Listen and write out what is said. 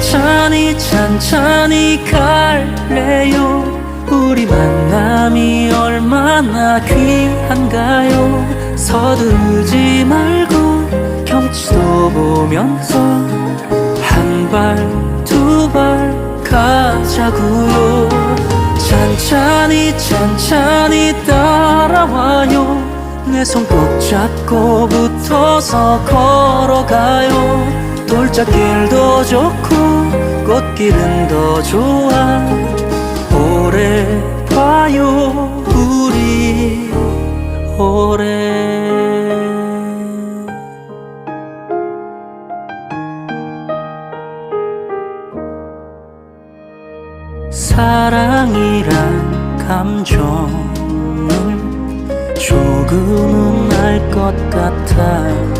천천히 천천히 갈래요? 우리 만남이 얼마나 귀한가요? 서두르지 말고 경치도 보면서 한 발 두 발 가자고요. 천천히 천천히 따라와요. 내 손 꼭 잡고 붙어서 걸어가요 돌짝길도 좋고 꽃길은 더 좋아. 오래 봐요 우리. 오래. 사랑이란 감정을 조금은 알 것 같아